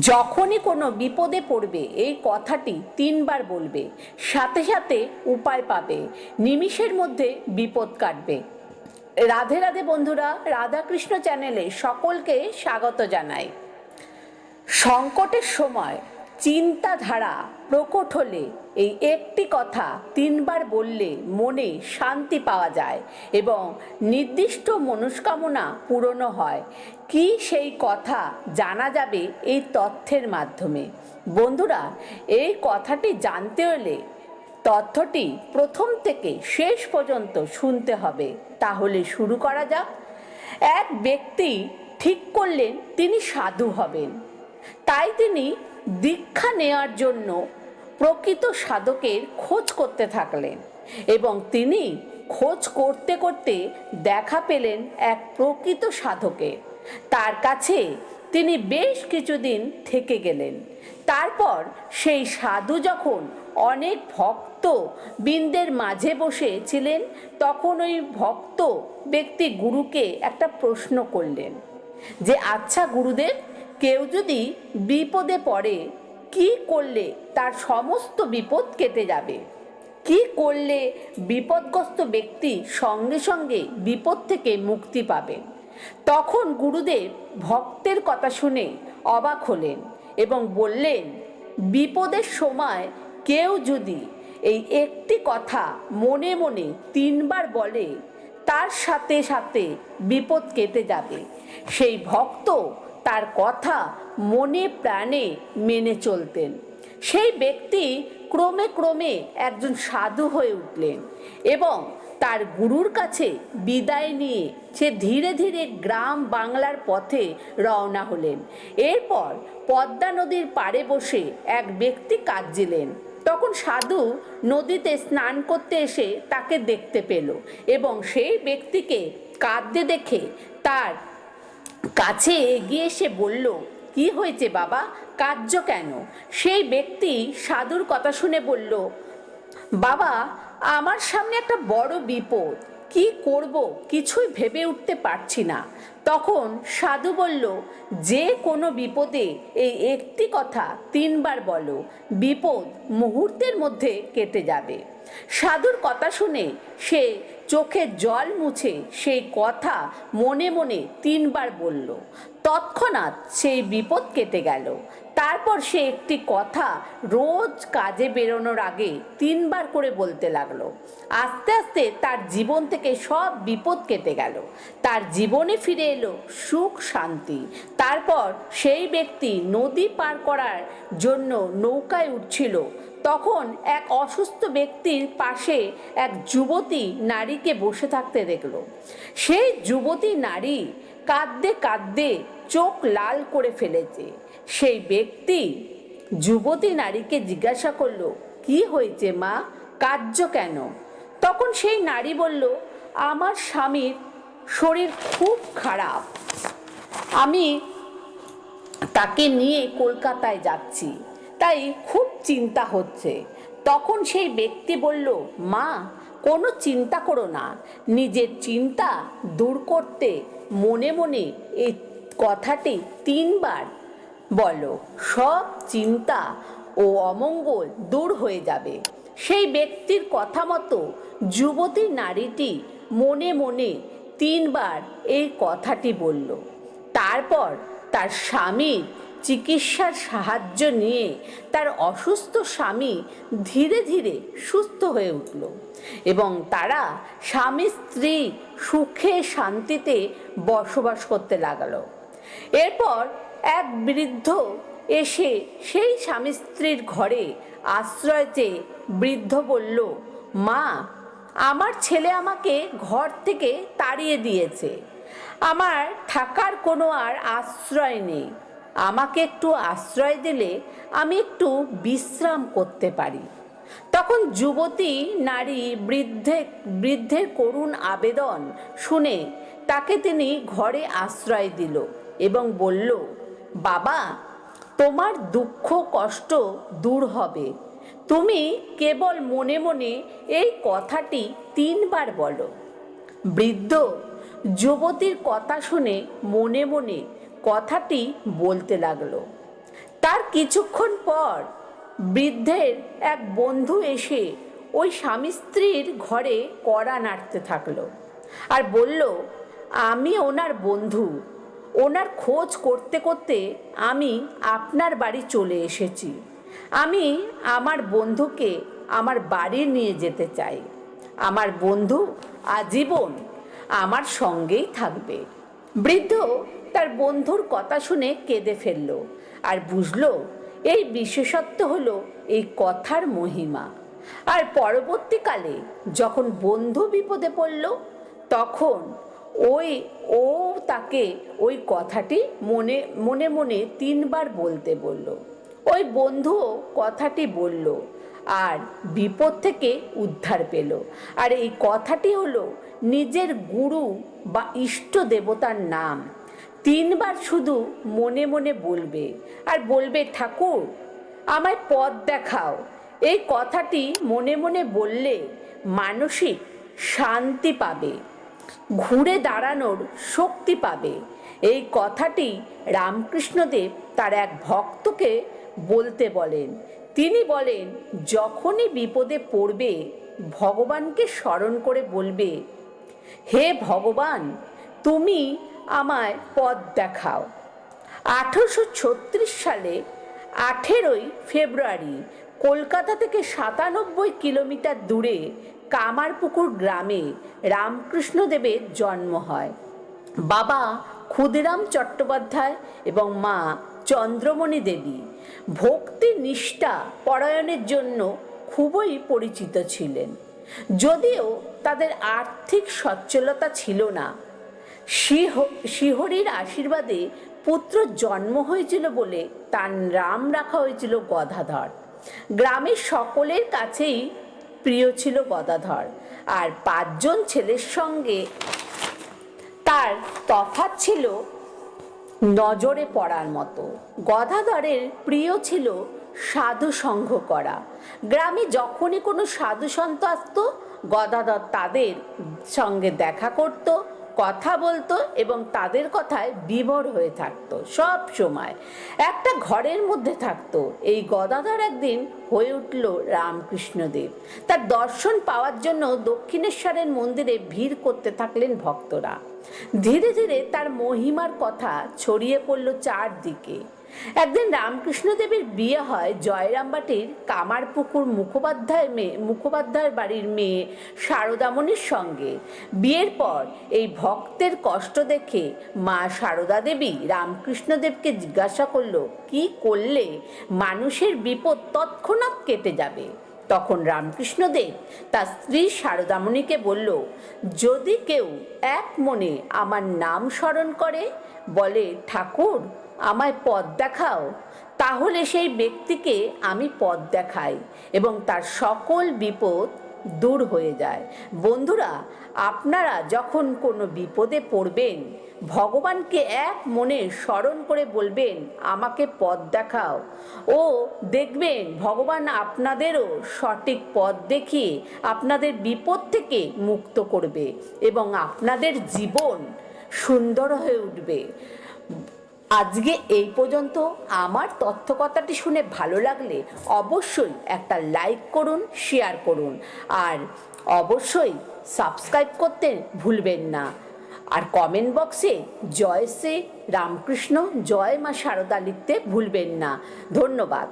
যখনই কোনো বিপদে পড়বে, এই কথাটি তিনবার বলবে, সাথে সাথে উপায় পাবে, নিমিষের মধ্যে বিপদ কাটবে। রাধে রাধে বন্ধুরা, রাধাকৃষ্ণ চ্যানেলে সকলকে স্বাগত জানাই। সংকটের সময় চিন্তাধারা প্রকট হলে এই একটি কথা তিনবার বললে মনে শান্তি পাওয়া যায় এবং নির্দিষ্ট মনস্কামনা পূরণও হয়। কি সেই কথা জানা যাবে এই তথ্যের মাধ্যমে? বন্ধুরা, এই কথাটি জানতে হলে তথ্যটি প্রথম থেকে শেষ পর্যন্ত শুনতে হবে। তাহলে শুরু করা যাক। এক ব্যক্তি ঠিক করলেন, তিনি সাধু হবেন। তাই তিনি দীক্ষা নেওয়ার জন্য প্রকৃত সাধকের খোঁজ করতে থাকলেন এবং তিনি খোঁজ করতে করতে দেখা পেলেন এক প্রকৃত সাধকের তার কাছে তিনি বেশ কিছুদিন থেকে গেলেন। তারপর সেই সাধু যখন অনেক ভক্ত বৃন্দের মাঝে বসে ছিলেন, তখন ওই ভক্ত ব্যক্তি গুরুকে একটা প্রশ্ন করলেন যে আচ্ছা গুরুদেব কেউ যদি বিপদে পড়ে, কি করলে তার সমস্ত বিপদ কেটে যাবে? কি করলে বিপদগ্রস্ত ব্যক্তি সঙ্গে সঙ্গে বিপদ থেকে মুক্তি পাবেন তখন গুরুদেব ভক্তের কথা শুনে অবাক হলেন এবং বললেন, বিপদের সময় কেউ যদি এই একটি কথা মনে মনে তিনবার বলে, তার সাথে সাথে বিপদ কেটে যাবে। সেই ভক্ত তার কথা মনে প্রাণে মেনে চলতেন। সেই ব্যক্তি ক্রমে ক্রমে একজন সাধু হয়ে উঠলেন এবং তার গুরুর কাছে বিদায় নিয়ে সে ধীরে ধীরে গ্রাম বাংলার পথে রওনা হলেন। এরপর পদ্মা নদীর পাড়ে বসে এক ব্যক্তি কাঁদছিলেন। তখন সাধু নদীতে স্নান করতে এসে তাকে দেখতে পেল এবং সেই ব্যক্তিকে কাঁদতে দেখে তার কাছে এগিয়ে এসে বলল, কি হয়েছে বাবা? কার্য কেন? সেই ব্যক্তি সাধুর কথা শুনে বলল, বাবা, আমার সামনে একটা বড় বিপদ। কি করব? কিছুই ভেবে উঠতে পারছি না। তখন সাধু বলল, যে কোনো বিপদে এই একটি কথা তিনবার বলো। বিপদ মুহূর্তের মধ্যে কেটে যাবে। সাধুর কথা শুনে সে চোখে জল মুছে সেই কথা মনে মনে তিনবার বলল। তৎক্ষণাৎ সেই বিপদ কেটে গেল। তারপর সে একটি কথা রোজ কাজে বেরোনোর আগে তিনবার করে বলতে লাগল। আস্তে আস্তে তার জীবন থেকে সব বিপদ কেটে গেল। তার জীবনে ফিরে এলো সুখ, শান্তি। তারপর সেই ব্যক্তি নদী পার করার জন্য নৌকায় উঠছিল। তখন এক অসুস্থ ব্যক্তির পাশে এক যুবতী নারীকে বসে থাকতে দেখল। সেই যুবতী নারী কাঁদতে কাঁদতে চোখ লাল করে ফেলেছে। সেই ব্যক্তি যুবতী নারীকে জিজ্ঞাসা করল, কি হয়েছে মা? কার্য কেন? তখন সেই নারী বলল, আমার স্বামীর শরীর খুব খারাপ। আমি তাকে নিয়ে কলকাতায় যাচ্ছি, তাই খুব চিন্তা হচ্ছে। তখন সেই ব্যক্তি বলল, মা, কোনো চিন্তা করো না। নিজের চিন্তা দূর করতে মনে মনে এই কথাটি তিনবার বলো, সব চিন্তা ও অমঙ্গল দূর হয়ে যাবে। সেই ব্যক্তির কথা মতো যুবতী নারীটি মনে মনে তিনবার এই কথাটি বলল। তারপর তার স্বামীর চিকিৎসার সাহায্য নিয়ে তার অসুস্থ স্বামী ধীরে ধীরে সুস্থ হয়ে উঠল এবং তারা স্বামী স্ত্রী সুখে শান্তিতে বসবাস করতে লাগল। এরপর এক বৃদ্ধ এসে সেই স্বামী স্ত্রীর ঘরে আশ্রয় চেয়ে বৃদ্ধ বলল, মা, আমার ছেলে আমাকে ঘর থেকে তাড়িয়ে দিয়েছে। আমার থাকার কোনো আর আশ্রয় নেই। আমাকে একটু আশ্রয় দিলে আমি একটু বিশ্রাম করতে পারি। তখন যুবতী নারী বৃদ্ধে, বৃদ্ধের করুণ আবেদন শুনে তাকে তিনি ঘরে আশ্রয় দিল এবং বলল বাবা, তোমার দুঃখ, কষ্ট দূর হবে। তুমি কেবল মনে মনে এই কথাটি তিনবার বলো। বৃদ্ধ, যুবতীর কথা শুনে মনে মনে কথাটি বলতে লাগল। তার কিছুক্ষণ পর বৃদ্ধের এক বন্ধু এসে ওই স্বামী স্ত্রীর ঘরে কড়া নাড়তে থাকল আর বলল, আমি ওনার বন্ধু। ওনার খোঁজ করতে করতে আমি আপনার বাড়ি চলে এসেছি। আমি আমার বন্ধুকে আমার বাড়ি নিয়ে যেতে চাই। আমার বন্ধু আজীবন আমার সঙ্গেই থাকবে। বৃদ্ধ তার বন্ধুর কথা শুনে কেঁদে ফেলল আর বুঝলো এই বিশেষত্ব হলো এই কথার মহিমা। আর পরবর্তীকালে যখন বন্ধু বিপদে পড়ল, তখন ওই, ও তাকে ওই কথাটি মনে মনে মনে তিনবার বলতে বলল। ওই বন্ধুও কথাটি বলল আর বিপদ থেকে উদ্ধার পেল। আর এই কথাটি হলো নিজের গুরু বা ইষ্ট দেবতার নাম। তিনবার শুধু মনে মনে বলবে আর বলবে, ঠাকুর, আমায় পথ দেখাও। এই কথাটি মনে মনে বললে মানসিক শান্তি পাবে। ঘুরে দাঁড়ানোর শক্তি পাবে। এই কথাটি রামকৃষ্ণদেব তার এক ভক্তকে বলতে বলেন। তিনি বলেন, যখনই বিপদে পড়বে, ভগবানকে স্মরণ করে বলবে, হে ভগবান, তুমি আমায় পথ দেখাও। আঠেরোশো ছত্রিশ সালে আঠেরোই ফেব্রুয়ারি কলকাতা থেকে সাতানব্বই কিলোমিটার দূরে কামারপুকুর গ্রামে রামকৃষ্ণদেবের জন্ম হয়। বাবা ক্ষুদিরাম চট্টোপাধ্যায় এবং মা চন্দ্রমণি দেবী। ভক্তি নিষ্ঠা পরায়ণের জন্য খুবই পরিচিত ছিলেন। যদিও তাদের আর্থিক সচ্ছলতা ছিল না। শিহ, শিহরির আশীর্বাদে পুত্র জন্ম হয়েছিল বলে তার নাম রাখা হয়েছিল গদাধর। গ্রামের সকলের কাছেই প্রিয় ছিল গদাধর। আর পাঁচজন ছেলের সঙ্গে তার তফাৎ ছিল নজরে পড়ার মতো। গদাধরের প্রিয় ছিল সাধু সংঘ করা। গ্রামে যখনই কোনো সাধু সন্ত আসতো, গদাধর তাদের সঙ্গে দেখা করত কথা বলতো এবং তাদের কথায় বিভোর হয়ে থাকতো সব সময়। একটা ঘরের মধ্যে থাকতো। এই গদাধর একদিন হয়ে উঠল রামকৃষ্ণদেব। তার দর্শন পাওয়ার জন্য দক্ষিণেশ্বরের মন্দিরে ভিড় করতে থাকলেন ভক্তরা। ধীরে ধীরে তার মহিমার কথা ছড়িয়ে পড়ল চারদিকে। একদিন রামকৃষ্ণদেবের বিয়ে হয় জয়রামবাটির কামারপুকুর মুখোপাধ্যায় মেয়ে মুখোপাধ্যায়ের বাড়ির মেয়ে শারদামণির সঙ্গে। বিয়ের পর এই ভক্তের কষ্ট দেখে মা শারদা দেবী রামকৃষ্ণদেবকে জিজ্ঞাসা করল, কি করলে? মানুষের বিপদ তৎক্ষণাৎ কেটে যাবে। তখন রামকৃষ্ণদেব তার স্ত্রী শারদামণিকে বলল, যদি কেউ এক মনে আমার নাম স্মরণ করে, বলে, ঠাকুর, আমায় পদ দেখাও, তাহলে সেই ব্যক্তিকে আমি পদ দেখাই এবং তার সকল বিপদ দূর হয়ে যায়। বন্ধুরা, আপনারা যখন কোনো বিপদে পড়বেন, ভগবানকে এক মনে স্মরণ করে বলবেন, আমাকে পথ দেখাও। ও দেখবেন, ভগবান আপনাদেরও সঠিক পথ দেখিয়ে আপনাদের বিপদ থেকে মুক্ত করবে এবং আপনাদের জীবন সুন্দর হয়ে উঠবে। আজকে এই পর্যন্ত। আমার তথ্যকথাটি শুনে ভালো লাগলে অবশ্যই একটা লাইক করুন, শেয়ার করুন। আর অবশ্যই সাবস্ক্রাইব করতে ভুলবেন না। আর কমেন্ট বক্সে জয় শ্রী রামকৃষ্ণ, জয় মা শারদা লিখতে ভুলবেন না। ধন্যবাদ।